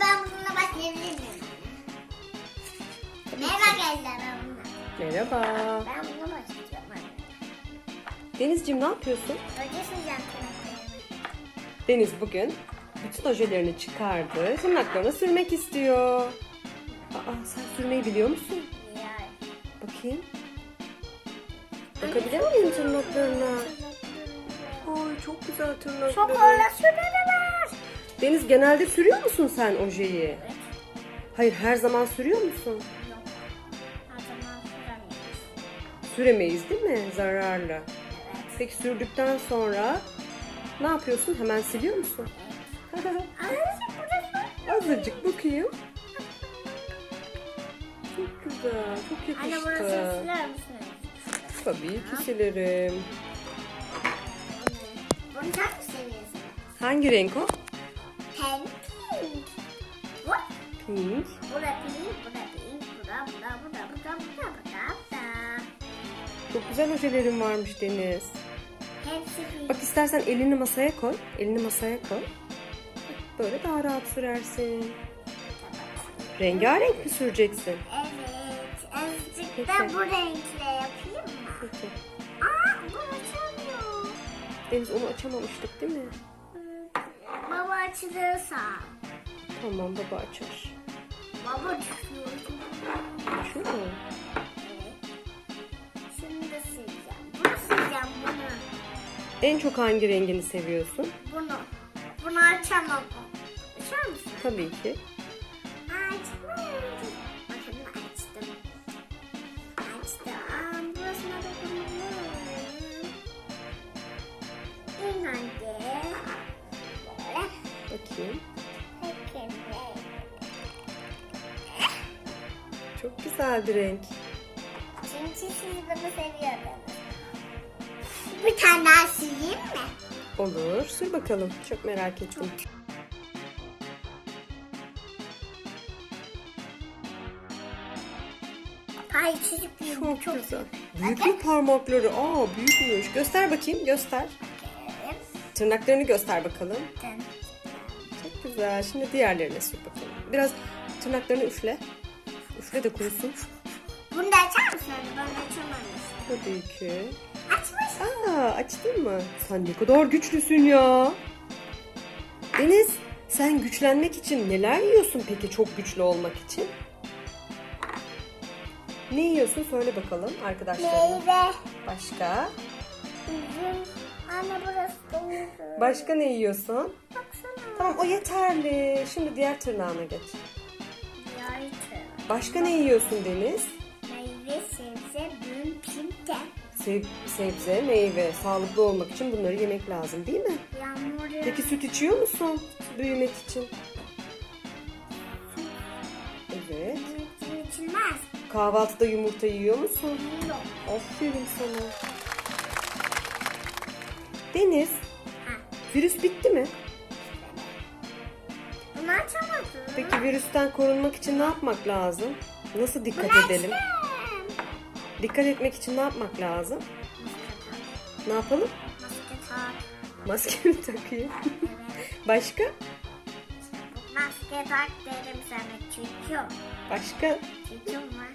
ben bununla başlayabilir miyim? Merhaba geldiler ben bununla. Merhaba. Ben bununla başlayacağım. Denizciğim ne yapıyorsun? Önce sıcak. Deniz bugün bütün ojelerini çıkardı. Tırnaklarına sürmek istiyor. Aa sen sürmeyi biliyor musun? Yani. Bakayım. Bakabilir miyim tırnaklarına? Ay çok güzel tırnakları. Çok orada sürüyorlar. Deniz genelde sürüyor musun sen ojeyi? Hayır her zaman sürüyor musun? Yok. Her zaman süremeyiz. Süremeyiz değil mi? Zararlı. Evet. Peki sürdükten sonra ne yapıyorsun? Hemen siliyor musun? Azıcık burası. Azıcık bakayım. Çok güzel, çok Anne burası yakıştı. siler misiniz? Tabii ki silerim. Bunu seviyorsun? Hangi renk o? Pink. Bu? Pink. Bu da pink, bu da pink, bu da, bu da, bu da, bu da, bu da, bu da, bu da. Çok güzel ojelerin varmış Deniz. Hepsi pink. Bak istersen elini masaya koy. Elini masaya koy. Böyle daha rahat sürersin. Rengarenk mi süreceksin? Evet, azıcık Peki. da bu renkle yapayım mı? Peki. Aa, bu açılmıyor. Deniz onu açamamıştık değil mi? Açılırsa. Tamam baba açar. Baba çıkıyor. Şu mu? Şimdi de sileceğim. Bunu sileceğim, bunu. En çok hangi rengini seviyorsun? Bunu. Bunu açamam. Açar mısın? Tabii ki. Bakayım. Çok güzel bir renk. Çünkü siz bunu seviyorsunuz. Bir tane daha sileyim mi? Olur. Sür bakalım. Çok merak ettim. Ay çocuk büyük. Çok, çok güzel. Büyük bir parmakları. Aa büyükmüş. Göster bakayım. Göster. Tırnaklarını göster bakalım. Bakın. Güzel. Şimdi diğerlerine sür bakalım. Biraz tırnaklarını üfle. Üfle de kurusun. Bunu da açar mısın? Ben açamamış. Tabii ki. Açmış. Aa açtın mı? Sen ne kadar güçlüsün ya. Deniz sen güçlenmek için neler yiyorsun peki çok güçlü olmak için? Ne yiyorsun söyle bakalım arkadaşlarına. Meyve. Başka? Üzüm. Anne burası da üzüm. Başka ne yiyorsun? Tamam o yeterli. Şimdi diğer tırnağına geç. Başka ne yiyorsun Deniz? Meyve, sebze, bün, pinte. Sev- sebze, meyve. Sağlıklı olmak için bunları yemek lazım değil mi? Yağmur ya. Peki süt içiyor musun büyümek için? Evet. İçilmez. Kahvaltıda yumurta yiyor musun? Yok. Aferin sana. Deniz, Ha. virüs bitti mi? Bunu açamadım. Peki virüsten korunmak için ne yapmak lazım? Nasıl dikkat Bunu edelim? açtım. Dikkat etmek için ne yapmak lazım? Ne yapalım? Maske tak. Maske mi takayım? Başka? Maske tak dedim sana çünkü. Başka? Çünkü var.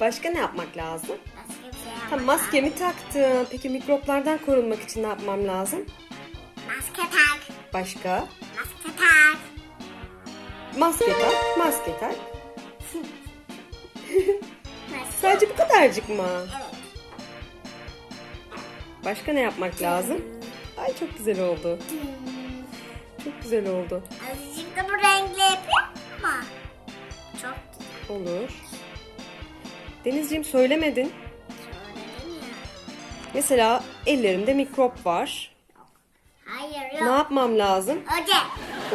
Başka ne yapmak lazım? Bir şey Ha, maskemi taktım. Peki mikroplardan korunmak için ne yapmam lazım? Maske tak. Başka? Maske. Maske tak, maske tak. Sadece bu kadarcık mı? Evet. Başka ne yapmak lazım? Ay çok güzel oldu. Çok güzel oldu. Azıcık da bu renkle yapayım mı? Çok güzel. Olur. Denizciğim söylemedin. Söyledim ya. Mesela ellerimde mikrop var. Hayır Ne yok. yapmam lazım? Oje.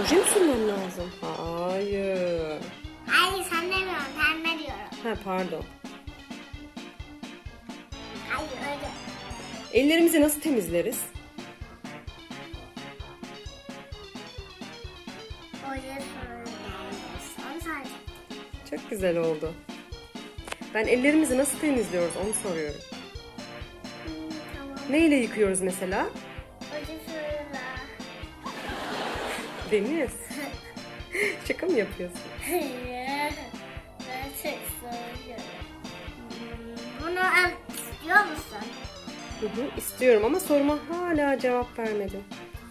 Oje mi sürmem lazım? Hayır. Hayır sen demiyorum. Pembe diyorum. Ha pardon. Hayır öyle. Ellerimizi nasıl temizleriz? Oje sadece. Çok güzel oldu. Ben ellerimizi nasıl temizliyoruz onu soruyorum. Hmm, tamam. Ne ile yıkıyoruz mesela? Deniz. Şaka mı yapıyorsun? Hayır. Ben çok soruyorum. Bunu al istiyor musun? Hı hı, istiyorum ama soruma hala cevap vermedin.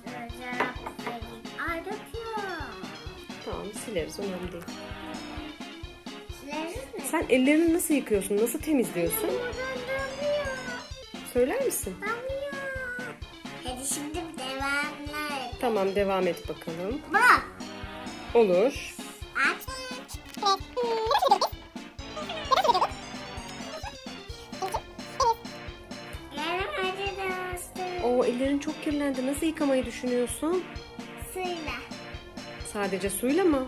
Cevap vereyim. Ay döküyor. Tamam sileriz önemli değil. Sileriz mi? Sen ellerini nasıl yıkıyorsun? Nasıl temizliyorsun? Buradan. Söyler misin? Damlıyor. Tamam devam et bakalım. Bak. Olur. O ellerin çok kirlendi. Nasıl yıkamayı düşünüyorsun? Suyla. Sadece suyla mı?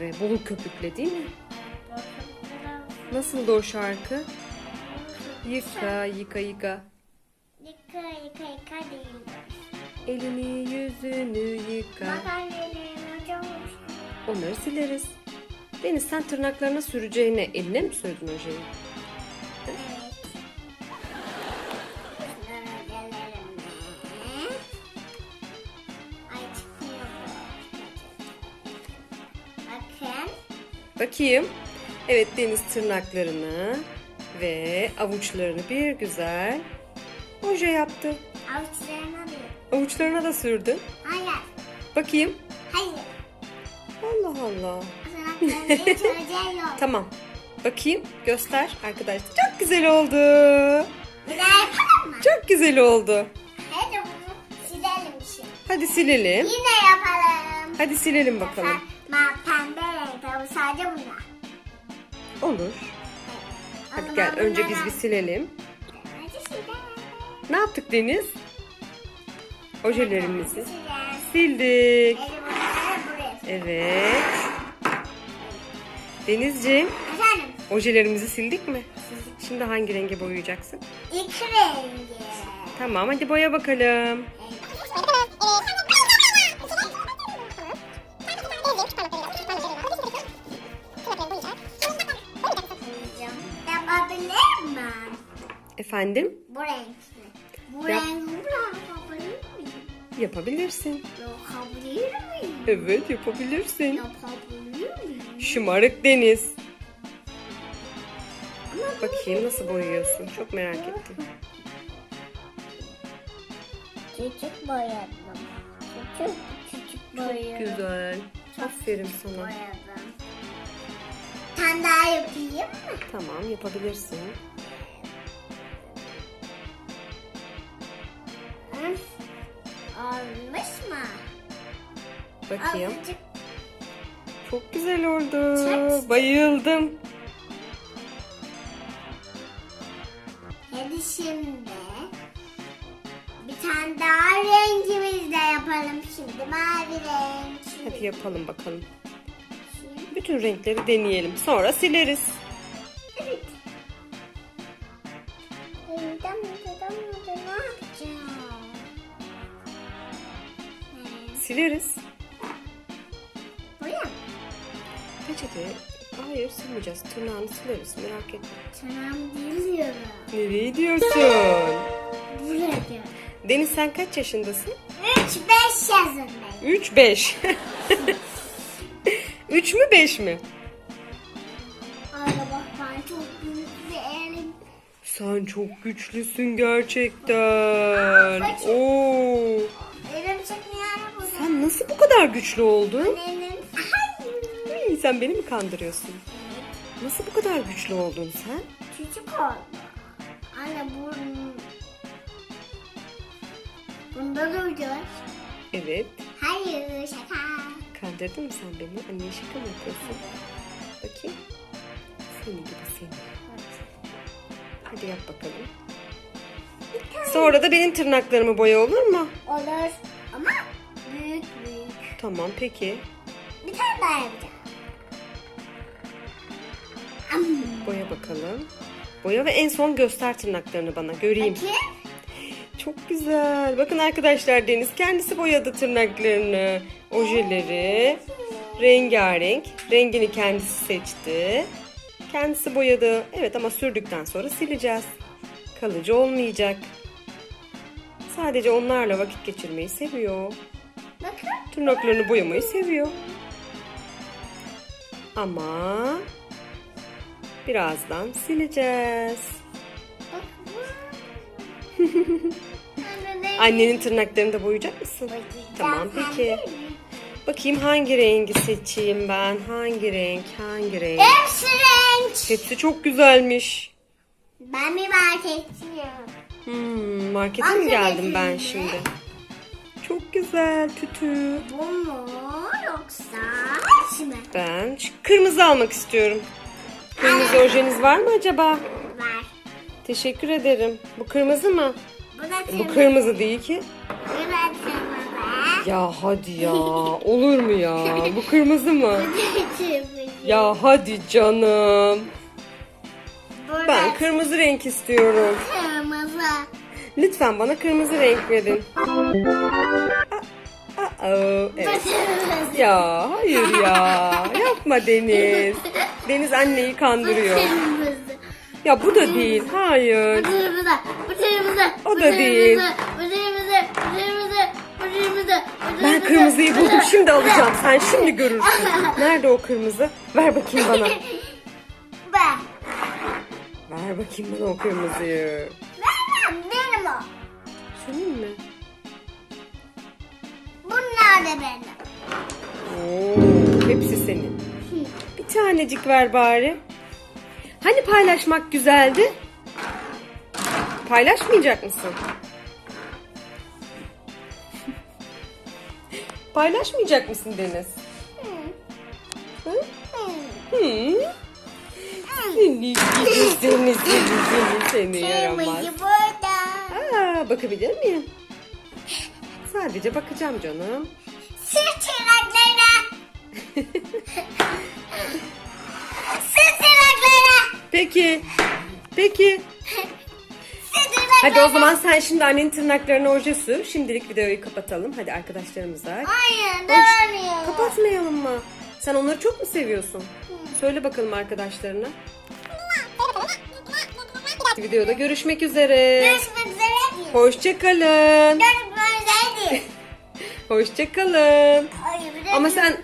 Ve bol köpükle değil mi? Nasıldı o şarkı? Yıka yıka yıka. Yıka yıka yıka değil. Elini yüzünü yıka. Onları sileriz. Deniz sen tırnaklarına süreceğine eline mi sürdün ojeyi? Bakayım. Evet Deniz tırnaklarını ve avuçlarını bir güzel oje yaptı. Avuçlarına bir. Avuçlarına da sürdün. Hayır. Bakayım. Hayır. Allah Allah. Tamam. Bakayım. Göster arkadaşlar. Çok güzel oldu. Çok güzel oldu. Hadi bunu silelim şimdi. Hadi silelim. Yine yapalım. Hadi silelim bakalım. Ma pembe renkte bu sadece bunlar. Olur. Hadi gel önce biz bir silelim. Ne yaptık Deniz? Ojelerimizi sildik. Evet. Denizciğim, Efendim? ojelerimizi sildik mi? Şimdi hangi renge boyayacaksın? İki rengi. Tamam, hadi boya bakalım. Mi? Efendim, Bu renkli. Bu Yap. yapabilir miyim? Yapabilirsin. Yapabilir miyim? Evet, yapabilirsin. Yapabilir miyim? Şımarık Deniz. Bakayım nasıl boyuyorsun. Çok merak ettim. Küçük boyadım. Küçük küçük boyadım. Güzel. Aferin sana. Boyadım. Sen daha yapayım mı? Tamam, yapabilirsin. Hı? Olmuş mu? Bakayım. Azıcık Çok güzel oldu. Çok- Bayıldım. Hadi şimdi bir tane daha rengimiz de yapalım şimdi. Mavi renk. Hadi yapalım bakalım. Bütün renkleri deneyelim. Sonra sileriz. Evet. Sileriz. Buraya mı? Peçete. Hayır silmeyeceğiz. Tırnağını sileriz. Merak etme. Tamam diyorum. Nereye diyorsun? Buraya. Deniz sen kaç yaşındasın? 3 5 yazındayım. 3 5. 3 mü 5 mi? Bak ben çok büyük bir elim. Sen çok güçlüsün gerçekten. Oo. Elim burada. Sen nasıl bu kadar güçlü oldun? Ay. Sen beni mi kandırıyorsun? Nasıl bu kadar güçlü oldun sen? Küçük oldu. Anne burun. Bunda duracağız. Evet. Hayır şaka. Kandırdın mı sen beni? Anneye şaka mı yapıyorsun? Bakayım. Seni gibi seni. Hadi yap bakalım. Sonra da benim tırnaklarımı boya olur mu? Olur. Tamam peki. Bir tane daha yapacağım. Am. Boya bakalım. Boya ve en son göster tırnaklarını bana göreyim. Bakayım. Çok güzel. Bakın arkadaşlar Deniz kendisi boyadı tırnaklarını. Ojeleri. Rengarenk. Rengini kendisi seçti. Kendisi boyadı. Evet ama sürdükten sonra sileceğiz. Kalıcı olmayacak. Sadece onlarla vakit geçirmeyi seviyor. Bakın Tırnaklarını boyamayı seviyor. Ama birazdan sileceğiz. Annenin tırnaklarını da boyayacak mısın? Tamam peki. Bakayım hangi rengi seçeyim ben? Hangi renk? Hangi renk? Hepsi renk. Hepsi çok güzelmiş. Ben bir market istiyorum. Hmm, markete mi geldim ben şimdi? Çok güzel tütü. Bu mu yoksa şu mu? Ben kırmızı almak istiyorum. Kırmızı ojeniz var mı acaba? Var. Teşekkür ederim. Bu kırmızı mı? Bu da kırmızı. Bu kırmızı değil ki. Bu da kırmızı. Ya hadi ya. Olur mu ya? Bu kırmızı mı? Bu da kırmızı. Ya hadi canım. Bu Ben kırmızı renk istiyorum. kırmızı. Lütfen bana kırmızı renk verin. Aa, aa, Bu evet. Ya hayır ya. Yapma Deniz. Deniz anneyi kandırıyor. Ya bu da değil. Bu Hayır. kırmızı. Bu kırmızı. O bu da değil. Bu kırmızı. Bu kırmızı. Bu kırmızı. Bu Ben kırmızı. kırmızıyı buldum. Şimdi alacağım. Sen şimdi görürsün. Nerede o kırmızı? Ver bakayım bana. Ver bakayım bana o kırmızıyı. Senin mi? Bunlar da benim. Oo, hepsi senin. Bir tanecik ver bari. Hani paylaşmak güzeldi? Paylaşmayacak mısın? Paylaşmayacak mısın Deniz? Hı? Hı? Seni gidi seni seni seni seni yaramaz. Bakabilir miyim? Sadece bakacağım canım. Süt tırnaklarına. Peki. Peki. Hadi o zaman sen şimdi annenin tırnaklarına oje sür. Şimdilik videoyu kapatalım. Hadi arkadaşlarımıza. Hayır dönüyor. Kapatmayalım mı? Sen onları çok mu seviyorsun? Söyle bakalım arkadaşlarına. Videoda görüşmek üzere. Görüşmek üzere. Hoşçakalın. Hoşçakalın. Ama sen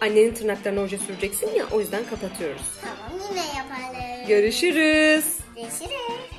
annenin tırnaklarına oje süreceksin ya o yüzden kapatıyoruz. Tamam yine yapalım. Görüşürüz. Görüşürüz.